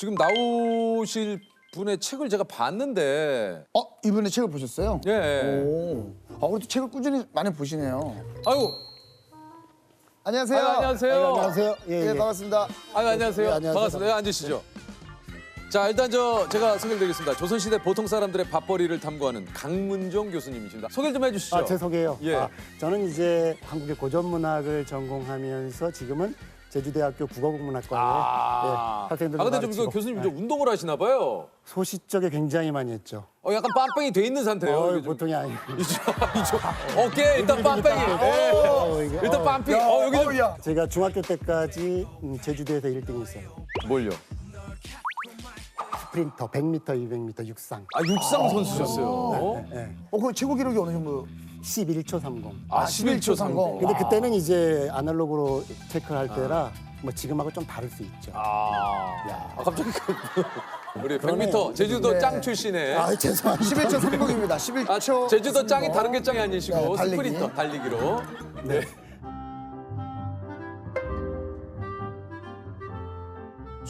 지금 나오실 분의 책을 제가 봤는데 어 이번에 책을 보셨어요? 예. 오. 아 그래도 책을 꾸준히 많이 보시네요. 아이고 안녕하세요. 아유, 안녕하세요. 아유, 안녕하세요. 예, 예. 반갑습니다. 아유 안녕하세요. 네, 안녕하세요. 반갑습니다. 네, 앉으시죠. 자 일단 저 제가 소개드리겠습니다. 조선시대 보통 사람들의 밥벌이를 탐구하는 강문정 교수님이십니다. 소개 좀 해주시죠. 아, 제 소개요. 예. 아, 저는 이제 한국의 고전 문학을 전공하면서 지금은 제주대학교 국어국문학과에 아, 예, 학생들 아 근데 좀그 교수님 좀 운동을 하시나 봐요. 소시적에 굉장히 많이 했죠. 어 약간 빵빵이 돼 있는 상태예요. 어. 보통이 아니에요. 이쪽 이쪽 어깨 일단 빵빵이. 예. 어, 이게, 일단 어, 빵빵. 어 여기 좀 어우야. 제가 중학교 때까지 음, 제주도에서 1등했어요. 뭘요? 스프린터 100m, 200m 육상 아 육상 선수셨어요. 예. 어 그럼 최고 기록이 어느 정도? 11초 30. 아, 아, 11초 30. 30. 근데 그때는 이제 아날로그로 체크를 할 때라 뭐 지금하고 좀 다를 수 있죠. 아, 아 갑자기 그 우리 100m 제주도 네. 짱 출신의 아 죄송합니다. 11초 30입니다. 11초. 아, 제주도 짱이 다른 게 짱이 아니시고 네, 달리기. 스프린터 달리기로. 네.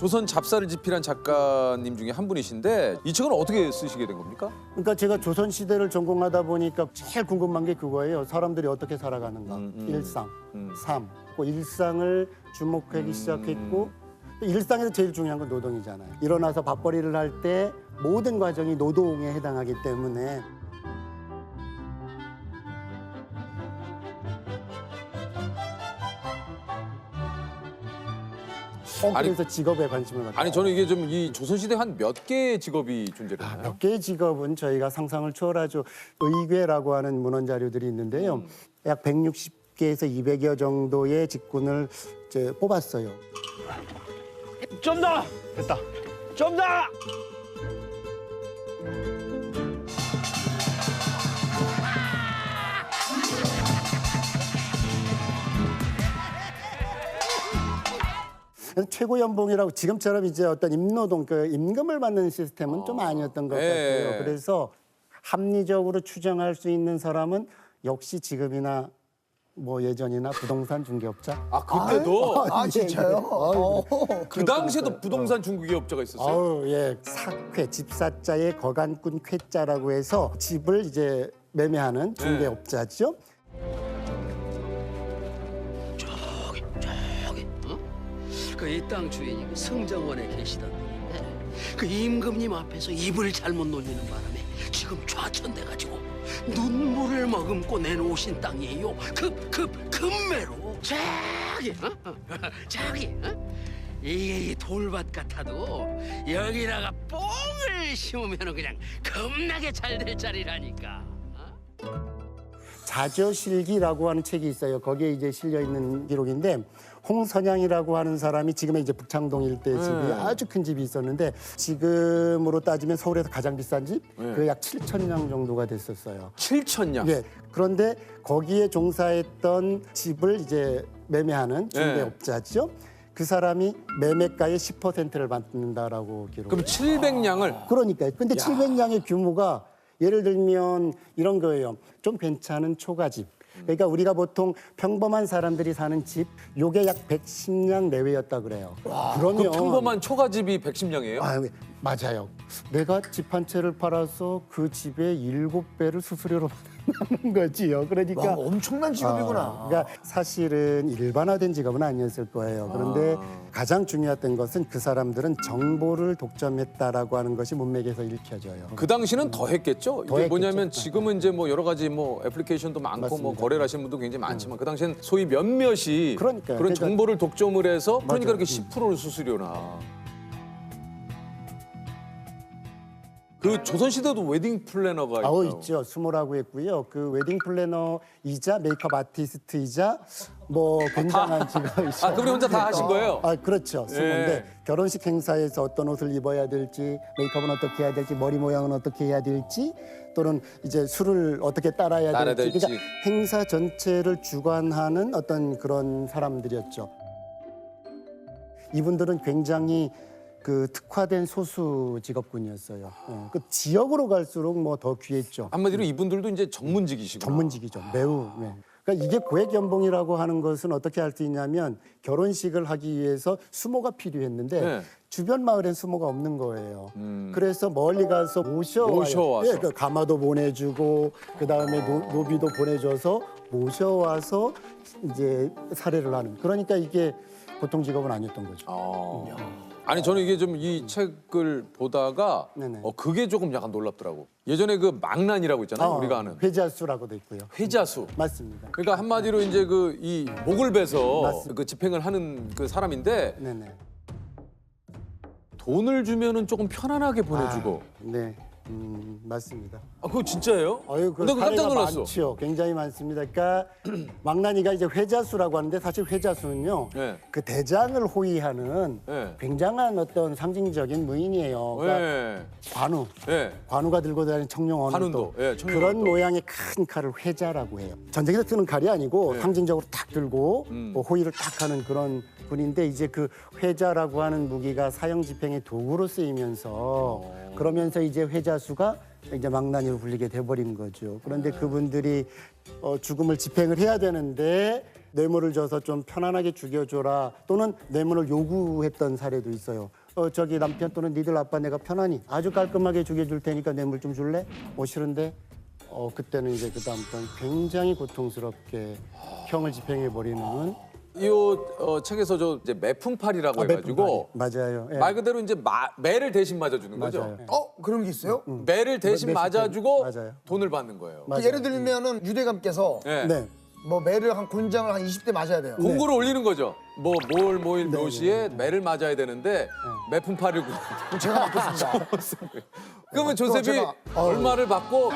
조선 잡사를 집필한 작가님 중에 한 분이신데 이 책은 어떻게 쓰시게 된 겁니까? 그러니까 제가 조선 시대를 전공하다 보니까 제일 궁금한 게 그거예요. 사람들이 어떻게 살아가는가, 음, 음. 일상, 음. 삶, 그 일상을 주목하기 시작했고 또 일상에서 제일 중요한 건 노동이잖아요. 일어나서 밥벌이를 할 때 모든 과정이 노동에 해당하기 때문에 어, 아니- 그래서 직업에 관심을 갖고 아니 저는 이게 좀 이 조선시대 한 몇 개의 직업이 존재를 아, 하나요? 몇 개의 직업은 저희가 상상을 초월하죠. 의궤라고 하는 문헌 자료들이 있는데요. 음. 약 160개에서 200여 정도의 직군을 이제 뽑았어요. 좀 더! 됐다. 좀 더! 최고 연봉이라고 지금처럼 이제 어떤 임노동, 그 임금을 받는 시스템은 좀 아니었던 것 예. 같고요. 그래서 합리적으로 추정할 수 있는 사람은 역시 지금이나 뭐 예전이나 부동산 중개업자. 아 그때도 아 진짜요? 어. 그 당시에도 부동산 중개업자가 있었어요. 아우 예 사쾌 집사자의 거간꾼 쾌자라고 해서 집을 이제 매매하는 중개업자죠. 그이땅 주인이 그 성장원에 계시던 분인데 그 임금님 앞에서 입을 잘못 놀리는 바람에 지금 좌천돼가지고 눈물을 머금고 내놓으신 땅이에요 급 급 급매로 저기 어? 저기 어? 이게 이 돌밭 같아도 여기다가 뽕을 심으면 그냥 겁나게 잘 될 자리라니까 어? 자저실기라고 하는 책이 있어요. 거기에 이제 실려 있는 기록인데 홍선양이라고 하는 사람이 지금의 이제 북창동 일대 집이 아주 큰 집이 있었는데 지금으로 따지면 서울에서 가장 비싼 집그약 7천량 정도가 됐었어요. 7천냥. 예. 그런데 거기에 종사했던 집을 이제 매매하는 중개업자죠. 그 사람이 매매가의 10%를 받는다라고 기록. 그럼 700냥을 그러니까요. 근데 700량의 규모가 예를 들면 이런 거예요. 좀 괜찮은 초가집. 그러니까 우리가 보통 평범한 사람들이 사는 집, 요게 약 110량 내외였다 그래요. 그러면 그 평범한 초가집이 110냥이에요? 아, 맞아요. 내가 집 한 채를 팔아서 그 집의 일곱 배를 수수료로 받는 거지요. 그러니까 와, 엄청난 직업이구나. 아, 그러니까 사실은 일반화된 직업은 아니었을 거예요. 그런데 가장 중요했던 것은 그 사람들은 정보를 독점했다라고 하는 것이 문맥에서 읽혀져요. 그 당시는 더 했겠죠. 더 이게 했겠죠. 뭐냐면 지금은 이제 뭐 여러 가지 뭐 애플리케이션도 많고 뭐 맞습니다. 거래를 하시는 분도 굉장히 많지만 그 당시엔 소위 몇몇이 그러니까요. 그런 그러니까- 정보를 독점을 해서 그러니까 맞아요. 그렇게 10%를 수수료나. 그 조선시대도 웨딩 플래너가 있다고. 있죠. 수모라고 했고요. 그 웨딩 플래너이자 메이크업 아티스트이자 뭐 굉장한 직업이죠. 아, 그분이 혼자 다 하신 거예요? 아 그렇죠. 수모인데 예. 결혼식 행사에서 어떤 옷을 입어야 될지, 메이크업은 어떻게 해야 될지, 머리 모양은 어떻게 해야 될지, 또는 이제 술을 어떻게 따라야 따라야 될지, 될지. 그러니까 행사 전체를 주관하는 어떤 그런 사람들이었죠. 이분들은 굉장히 그 특화된 소수 직업군이었어요. 예. 그 지역으로 갈수록 뭐 더 귀했죠. 한마디로 이분들도 이제 전문직이시고. 전문직이죠. 매우. 네. 그러니까 이게 고액 연봉이라고 하는 것은 어떻게 할 수 있냐면 결혼식을 하기 위해서 수모가 필요했는데 네. 주변 마을엔 수모가 없는 거예요. 그래서 멀리 가서 모셔와요. 모셔와서. 예, 그 가마도 보내주고 그 다음에 노비도 보내줘서 모셔와서 이제 살해를 하는. 그러니까 이게 보통 직업은 아니었던 거죠. 아. 아니 저는 이게 좀 이 책을 보다가 네네. 어 그게 조금 약간 놀랍더라고. 예전에 그 망난이라고 있잖아요. 우리가 아는 회자수라고도 있고요. 회자수. 맞습니다. 그러니까 한마디로 이제 그 이 목을 베서 맞습니다. 그 집행을 하는 그 사람인데 네네. 돈을 주면은 조금 편안하게 보내주고. 네, 음, 맞습니다. 아, 그거 진짜예요? 어유 그 나 그거 깜짝 놀랐어. 많죠. 굉장히 많습니다. 그러니까 망나니가 이제 회자수라고 하는데 사실 회자수는요. 네. 그 대장을 호위하는 네. 굉장한 어떤 상징적인 무인이에요. 그러니까 네. 관우. 네. 관우가 들고 다니는 청룡 언도 관운도, 예, 청룡 그런 언도. 모양의 큰 칼을 회자라고 해요. 전쟁에서 쓰는 칼이 아니고 네. 상징적으로 탁 들고 음. 뭐 호위를 탁 하는 그런 분인데 이제 그 회자라고 하는 무기가 사형 집행의 도구로 쓰이면서 어. 그러면서 이제 회자 수가 이제 망나니로 불리게 돼버린 거죠. 그런데 그분들이 어, 죽음을 집행을 해야 되는데 뇌물을 줘서 좀 편안하게 죽여줘라 또는 뇌물을 요구했던 사례도 있어요. 어 저기 남편 또는 니들 아빠 내가 편안히 아주 깔끔하게 죽여줄 테니까 뇌물 좀 줄래? 뭐 싫은데 어 그때는 이제 그 다음부터는 굉장히 고통스럽게 형을 집행해 버리는 이 어, 책에서 저 이제 매풍팔이라고 해가지고 맞아요. 예. 말 그대로 이제 마, 매를 대신 맞아주는 거죠. 맞아요. 어 그런 게 있어요? 매를 대신 매- 매- 맞아주고 맞아요. 돈을 받는 거예요. 그 예를 들면은 유대감께서 네. 네. 뭐 매를 한 곤장을 한 20대 맞아야 돼요. 공고를 올리는 거죠. 뭐 뭘 모일 몇 시에 매를 맞아야 되는데 매풍팔이고. 제가 맞겠습니다. 그러면 조셉이 제가- 얼마를 받고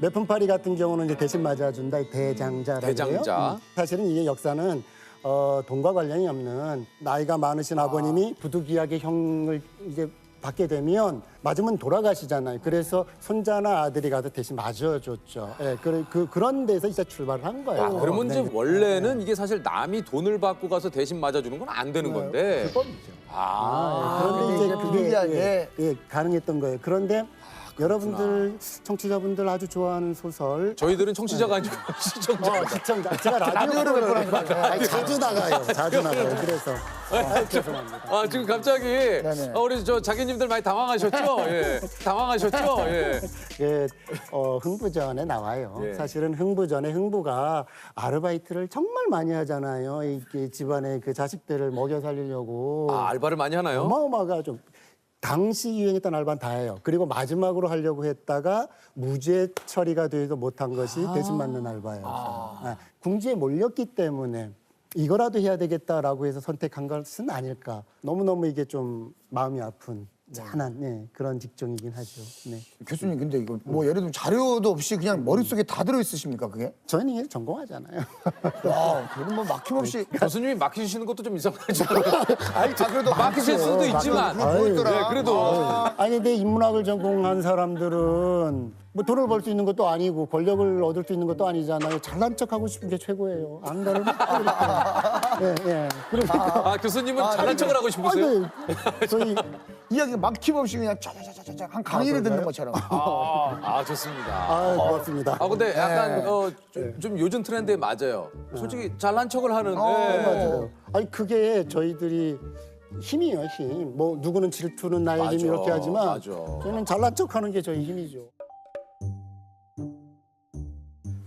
매품파리 같은 경우는 이제 대신 맞아준다 이 대장자라고 대장자. 해요. 음. 사실은 이게 역사는 어, 돈과 관련이 없는 나이가 많으신 아. 버님이 부득이하게 형을 이제 받게 되면 맞으면 돌아가시잖아요. 그래서 손자나 아들이 가서 대신 맞아줬죠. 예, 그, 그, 그런 데서 이제 출발을 한 거예요. 아, 그러면 네. 이제 원래는 이게 사실 남이 돈을 받고 가서 대신 맞아주는 건 안 되는 건데. 불법이죠. 아. 그런데 이제 이게 그게 불리하게. 예, 예, 가능했던 거예요. 그런데 여러분들 청취자분들 아주 좋아하는 소설 저희들은 청취자가 아니고 시청자. 어, 시청자. 제가 라디오를 라디오를 몇번 하는 아니, 자주 나가요. 자주 나가요. 그래서 아, 죄송합니다. 아 지금 갑자기 네네. 아, 우리 저 자기님들 많이 당황하셨죠? 예, 당황하셨죠? 예. 그 어, 흥부전에 나와요. 예. 사실은 흥부전에 흥부가 아르바이트를 정말 많이 하잖아요. 이게 집안의 그 자식들을 먹여 살리려고 아 알바를 많이 하나요? 어마어마하가 좀 당시 유행했던 알바는 다 해요. 그리고 마지막으로 하려고 했다가 무죄 처리가 돼서 못한 것이 대신 맞는 알바예요. 아, 궁지에 몰렸기 때문에 이거라도 해야 되겠다라고 해서 선택한 것은 아닐까. 너무너무 이게 좀 마음이 아픈 짠한 네, 그런 직종이긴 하죠. 네. 교수님 근데 이거 뭐 예를 들면 자료도 없이 그냥 머릿속에 다 들어 있으십니까 그게? 저는 이게 전공하잖아요. 와, 그럼 뭐 막힘없이 교수님이 막히시는 것도 좀 이상하죠. 아니 아, 그래도 막히실 수도 있지만. 그거 보였더라. 네, 그래도 아니 근데 인문학을 전공한 사람들은 뭐 돈을 벌 수 있는 것도 아니고 권력을 얻을 수 있는 것도 아니잖아요. 잘난 척하고 싶은 게 최고예요. 안가를 이렇게. 예, 예. 그러니까 아 교수님은 잘난 척을 하고 싶으세요? 아니, 저희 이야기 막힘 없이 그냥 짜자자자자 한 강의를 듣는 것처럼. 아, 아 좋습니다. 아, 고맙습니다. 아 근데 약간 네. 어, 좀, 좀 요즘 트렌드에 맞아요. 솔직히 잘난 척을 하는. 어, 예. 맞아요. 아니 그게 저희들이 힘이에요, 힘. 뭐 누구는 질투는 나의 맞아, 힘 이렇게 하지만 맞아. 저는 잘난 척하는 게 저희 힘이죠.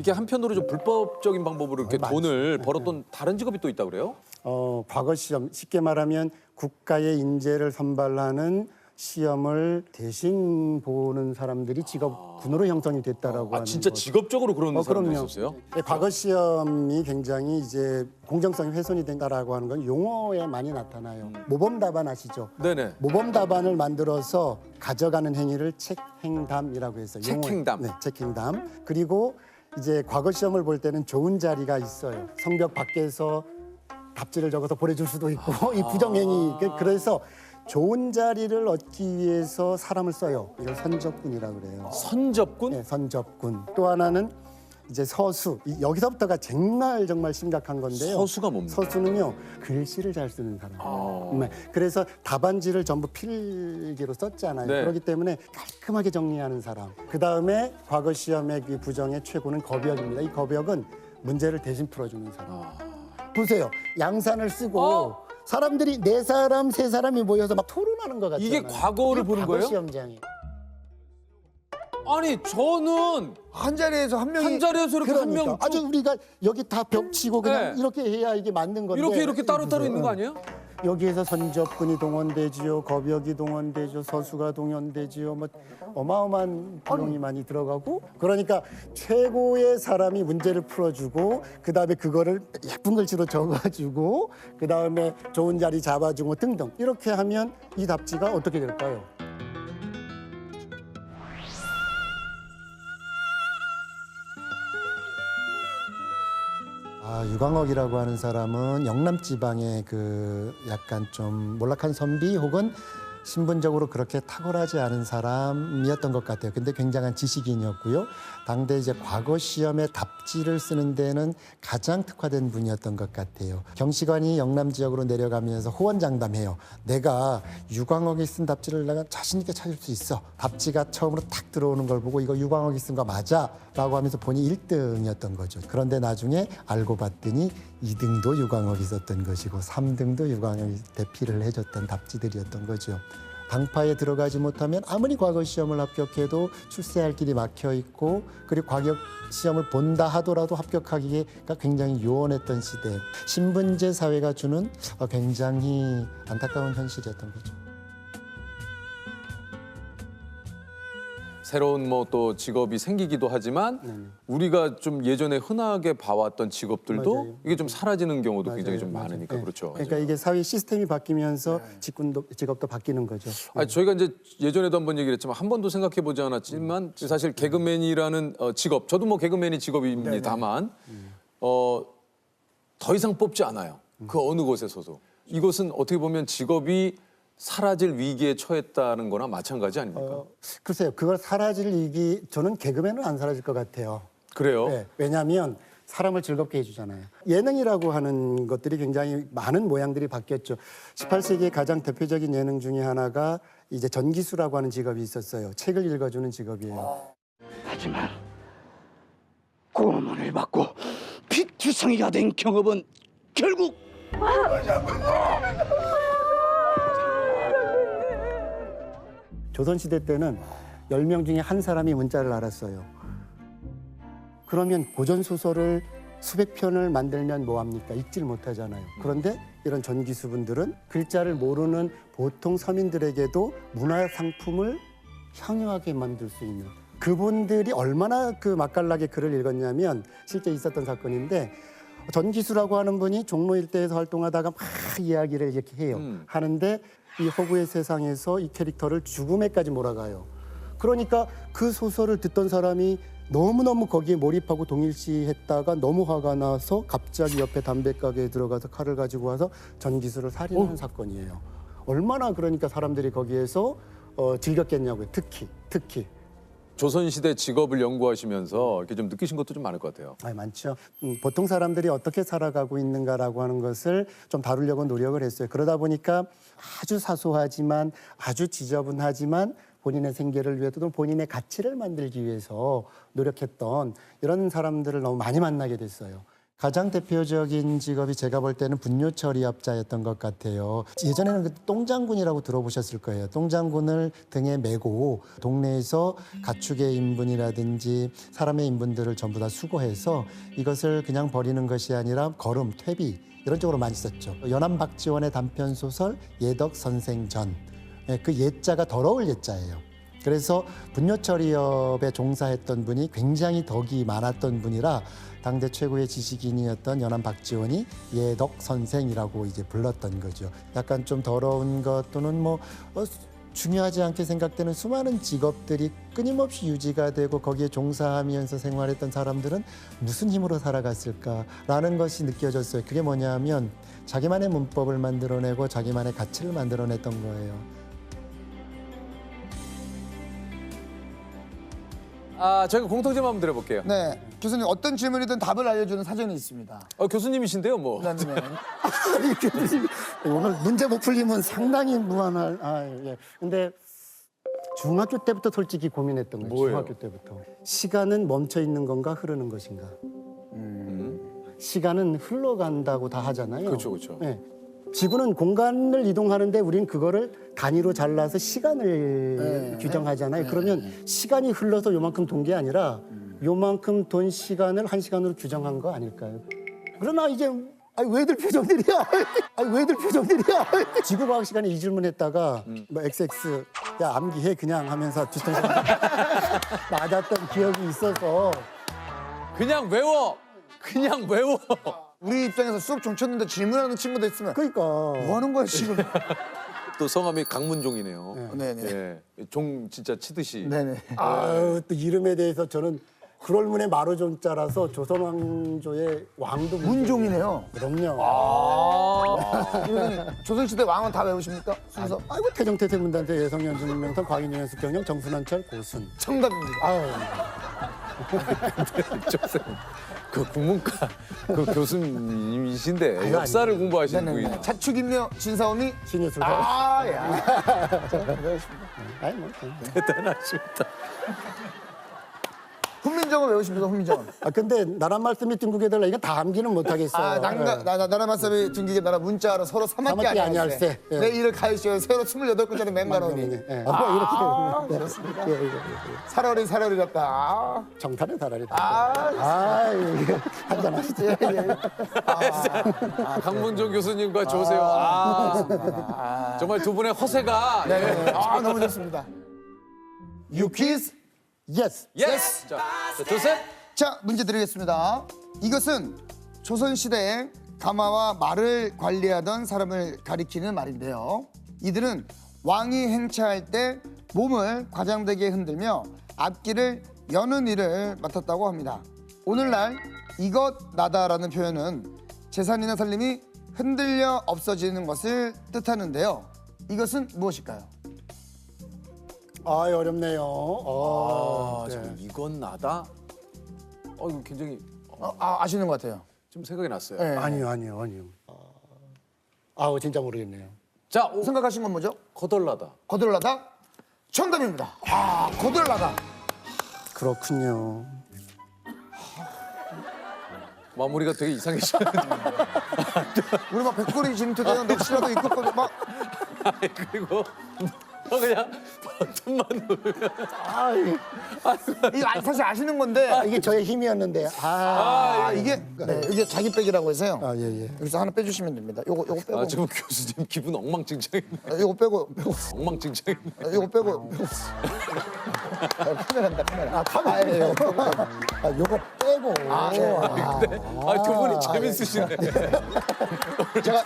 이게 한편으로 좀 불법적인 방법으로 이렇게 많죠. 돈을 벌었던 다른 직업이 또 있다 그래요? 어, 과거 시험 쉽게 말하면 국가의 인재를 선발하는 시험을 대신 보는 사람들이 직업군으로 형성이 됐다라고 아 하는 진짜 거죠. 직업적으로 그런 어, 사람도 그럼요. 있었어요? 네, 과거 시험이 굉장히 이제 공정성이 훼손이 된다라고 하는 건 용어에 많이 나타나요. 모범 답안 아시죠? 네네. 모범 답안을 만들어서 가져가는 행위를 책행담이라고 해서 용어에- 책행담. 네, 책행담. 그리고 이제 과거 시험을 볼 때는 좋은 자리가 있어요. 성벽 밖에서 답지를 적어서 보내줄 수도 있고 이 부정행위 그- 그래서 좋은 자리를 얻기 위해서 사람을 써요. 이걸 선접군이라고 그래요. 선접군? 네, 선접군. 또 하나는 이제 서수 이- 여기서부터가 정말 정말 심각한 건데요. 서수가 뭡니까? 서수는요 글씨를 잘 쓰는 사람. 네. 그래서 답안지를 전부 필기로 썼잖아요. 네. 그렇기 때문에 깔끔하게 정리하는 사람. 그 다음에 과거 시험의 그 부정의 최고는 겁역입니다. 이 겁역은 문제를 대신 풀어주는 사람. 보세요. 양산을 쓰고 어? 사람들이 네 사람 세 사람이 모여서 막 토론하는 것 같잖아요. 이게 과거를 이게 보는 과거 거예요? 시험장이. 아니 저는 한 자리에서 한 명이 한 자리에서 이렇게 한 명 아주 우리가 여기 다 벽 치고 그냥 네. 이렇게 해야 이게 맞는 건데 이렇게 이렇게 따로 따로. 있는 거 아니에요? 여기에서 선접분이 동원되지요, 겁역이 동원되죠, 서수가 동원되지요, 뭐 어마어마한 비용이 많이 들어가고 그러니까 최고의 사람이 문제를 풀어주고 그 다음에 그거를 예쁜 글씨로 적어주고 그 다음에 좋은 자리 잡아주고 등등 이렇게 하면 이 답지가 어떻게 될까요? 아, 유광옥이라고 하는 사람은 영남 지방의 그 약간 좀 몰락한 선비 혹은 신분적으로 그렇게 탁월하지 않은 사람이었던 것 같아요. 근데 굉장한 지식인이었고요. 당대 이제 과거 시험에 답지를 쓰는 데는 가장 특화된 분이었던 것 같아요. 경시관이 영남 지역으로 내려가면서 호언장담해요. 내가 유광옥이 쓴 답지를 내가 자신 있게 찾을 수 있어. 답지가 처음으로 탁 들어오는 걸 보고 이거 유광옥이 쓴 거 맞아. 라고 하면서 본인이 1등이었던 거죠. 그런데 나중에 알고 봤더니 2등도 유광옥이 썼던 것이고 3등도 유광옥이 대피를 해줬던 답지들이었던 거죠. 방파에 들어가지 못하면 아무리 과거 시험을 합격해도 출세할 길이 막혀 있고 그리고 과격 시험을 본다 하더라도 합격하기가 굉장히 요원했던 시대. 신분제 사회가 주는 어, 굉장히 안타까운 현실이었던 거죠. 새로운 뭐 또 직업이 생기기도 하지만 우리가 좀 예전에 흔하게 봐왔던 직업들도 맞아요. 이게 좀 사라지는 경우도 굉장히 맞아요, 좀 맞아요. 많으니까 네. 그렇죠. 그러니까 이게 사회 시스템이 바뀌면서 직군도 직업도 바뀌는 거죠. 아니, 저희가 이제 예전에도 한번 얘기를 했지만 한 번도 생각해 보지 않았지만 사실 개그맨이라는 어, 직업 저도 뭐 개그맨이 직업입니다만 어, 더 이상 뽑지 않아요. 그 어느 곳에서도 이것은 어떻게 보면 직업이 사라질 위기에 처했다는 거나 마찬가지 아닙니까? 어, 글쎄요, 그걸 사라질 일이 저는 개그맨은 안 사라질 것 같아요. 그래요? 네, 왜냐하면 사람을 즐겁게 해주잖아요. 예능이라고 하는 것들이 굉장히 많은 모양들이 바뀌었죠. 18세기의 가장 대표적인 예능 중에 하나가 이제 전기수라고 하는 직업이 있었어요. 책을 읽어주는 직업이에요. 하지만 고문을 받고 피투성이가 된 경험은 결국 조선시대 때는 10명 중에 한 사람이 문자를 알았어요. 그러면 고전소설을 수백 편을 만들면 뭐합니까? 읽질 못하잖아요. 그런데 이런 전기수분들은 글자를 모르는 보통 서민들에게도 문화 상품을 향유하게 만들 수 있는 그분들이 얼마나 그 맛깔나게 글을 읽었냐면 실제 있었던 사건인데 전기수라고 하는 분이 종로 일대에서 활동하다가 막 이야기를 이렇게 해요. 음. 하는데 이 허구의 세상에서 이 캐릭터를 죽음에까지 몰아가요. 그러니까 그 소설을 듣던 사람이 너무너무 거기에 몰입하고 동일시했다가 너무 화가 나서 갑자기 옆에 담배 가게에 들어가서 칼을 가지고 와서 전기수를 살인하는 사건이에요. 얼마나 그러니까 사람들이 거기에서 어, 즐겼겠냐고요. 특히 특히 조선시대 직업을 연구하시면서 이렇게 좀 느끼신 것도 좀 많을 것 같아요. 아, 많죠. 음, 보통 사람들이 어떻게 살아가고 있는가라고 하는 것을 좀 다루려고 노력을 했어요. 그러다 보니까 아주 사소하지만 아주 지저분하지만 본인의 생계를 위해 또는 본인의 가치를 만들기 위해서 노력했던 이런 사람들을 너무 많이 만나게 됐어요. 가장 대표적인 직업이 제가 볼 때는 분뇨 처리업자였던 것 같아요. 예전에는 그 똥장군이라고 들어보셨을 거예요. 똥장군을 등에 메고 동네에서 가축의 인분이라든지 사람의 인분들을 전부 다 수거해서 이것을 그냥 버리는 것이 아니라 거름, 퇴비 이런 쪽으로 많이 썼죠. 연암 박지원의 단편 소설 예덕 선생전 예, 그 예자가 더러울 예자예요. 그래서 분뇨 처리업에 종사했던 분이 굉장히 덕이 많았던 분이라 당대 최고의 지식인이었던 연암 박지원이 예덕 선생이라고 이제 불렀던 거죠. 약간 좀 더러운 것 또는 뭐 어, 중요하지 않게 생각되는 수많은 직업들이 끊임없이 유지가 되고 거기에 종사하면서 생활했던 사람들은 무슨 힘으로 살아갔을까라는 것이 느껴졌어요. 그게 뭐냐면 자기만의 문법을 만들어내고 자기만의 가치를 만들어냈던 거예요. 아, 저희가 공통점 한번 드려볼게요. 네. 교수님 어떤 질문이든 답을 알려주는 사전이 있습니다. 아, 교수님이신데요, 뭐. 네, 네. 오늘 문제 못 풀리면 상당히 무한할. 아 예. 근데 중학교 때부터 솔직히 고민했던 거예요. 뭐예요? 중학교 때부터 시간은 멈춰 있는 건가 흐르는 것인가. 시간은 흘러간다고 다 하잖아요. 그렇죠, 그렇죠. 예. 지구는 공간을 이동하는데 우린 그거를 단위로 잘라서 시간을 규정하잖아요. 그러면 시간이 흘러서 요만큼 돈 게 아니라 요만큼 돈 시간을 한 시간으로 규정한 거 아닐까요? 그러나 이제 아니 왜들 표정들이야? 아니 왜들 표정들이야? 지구과학 시간에 이 질문했다가 뭐 XX 야 암기해 그냥 하면서 뒤통수 맞았던 기억이 있어서 그냥 외워! 그냥 외워! 우리 입장에서 수업 좀 쳤는데 질문하는 친구도 있으면 그러니까 뭐 하는 거야 지금? 또 성함이 강문종이네요. 네네. 예. 종 진짜 치듯이. 네네. 아유 또 이름에 대해서 저는 그럴 문의 마루존자라서 조선 왕조의 왕도 문종이네요. 그럼요. 교수님 조선시대 왕은 다 외우십니까? 순서 아이고 태정태세 문단세 예성연중 명성 광인연수 경영 정순환철 고순. 정답입니다. 아유 그 국문과 그 교수님이신데 아니요, 역사를 아니요. 공부하시는 분이 네네. 자축인묘 진사오미. 신예술. 아. 아, 야. 아이 뭐. 대단하십니다. 훈민정음 외우십니까? 훈민정음. 아 근데 나란 말씀이 등국에 달라 이거 다 암기는 못 하겠어요. 아, 난가, 나, 나, 나라 말씀이 둥기게 나라 문자로 서로 사막게 아니할세. 아니할세. 예. 내 일을 가르치어 새로 28글자리 맹가로니. 예. 아, 이렇게 그렇습니까? 예, 예, 예. 살얼이 살얼이 같다. 아, 정탈의 사라리다. 아, 아, 이게 한잔 하시죠. 예, 예. 강문종 교수님과 조세호. 아, 정말 두 분의 허세가. 네, 네. 아, 너무 좋습니다. 유키스. 예스. 예스! 자, 자, 조셉. 자, 문제 드리겠습니다. 이것은 조선시대에 가마와 말을 관리하던 사람을 가리키는 말인데요. 이들은 왕이 행차할 때 몸을 과장되게 흔들며 앞길을 여는 일을 맡았다고 합니다. 오늘날 이것 나다라는 표현은 재산이나 살림이 흔들려 없어지는 것을 뜻하는데요. 이것은 무엇일까요? 아, 어렵네요. 어, 아, 잠깐 이건 나다. 어, 이거 굉장히 어, 어, 아, 아시는 것 같아요. 좀 생각이 났어요. 네. 아니요, 아니요, 아니요. 아우 진짜 모르겠네요. 자, 오, 생각하신 건 뭐죠? 거덜나다. 거들나다? 정답입니다. 아, 거들나다. 그렇군요. 마무리가 되게 이상해지는데. 우리 막 백골이 진투대요 넋이라도 입고 막 그리고 어, 그냥 버튼만 누르면. 아, 이게, 이거 아- 사실 아시는 건데 이게 저의 힘이었는데. 아, 아 이게 네, 이게 자기 백이라고 해서요. 아, 예, 예. 여기서 하나 빼주시면 됩니다. 요거 요거 빼고 아, 지금 교수님 기분 엉망진창이네. 아, 요거 빼고 빼고 엉망진창이네. 아, 요거 빼고 빼고. 아, 카메라입니다 카메라. 아 카메라. 예, 요거 빼고. 아, 요거 빼고. 아, 아, 두 분이 재밌으시네. 제가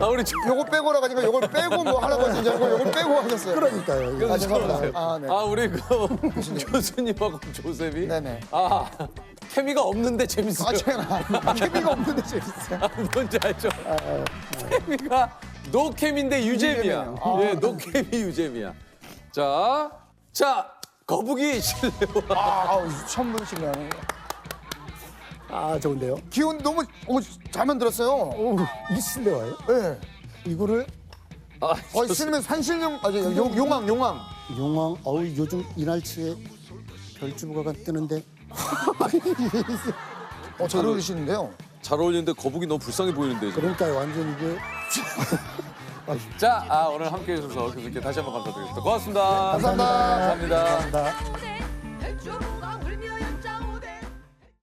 아, 우리 조, 요거 빼고라 가지고 요걸 빼고 뭐 하라고 하신 줄 알고 요걸 빼고 하셨어요. 그러니까요. 아 죄송합니다. 아 네. 아, 우리 그 교수님하고 조셉이 네네. 아, 케미가 없는데 재밌어요. 아 제가 케미가 없는데 재밌어요. 아, 뭔지 알죠? 케미가 노케미인데 유잼이야. 유잼이에요. 예, 노케미 유잼이야. 자, 자, 거북이 실내화. 아 아우, 처음 보시네요. 아, 좋은데요. 기운 너무 어, 잘 만들었어요. 오, 이 실내와요? 네. 이거를 아, 어, 실면 산신령 아니 용, 용왕 용왕. 용왕 어우 요즘 이날치에 별주부가 뜨는데 어, 잘 어울리시는데요. 잘 어울리는데 거북이 너무 불쌍해 보이는데. 지금. 그러니까 완전 이게 자, 아, 오늘 함께 해주셔서 교수님께 다시 한번 감사드립니다. 고맙습니다. 감사합니다. 감사합니다. 다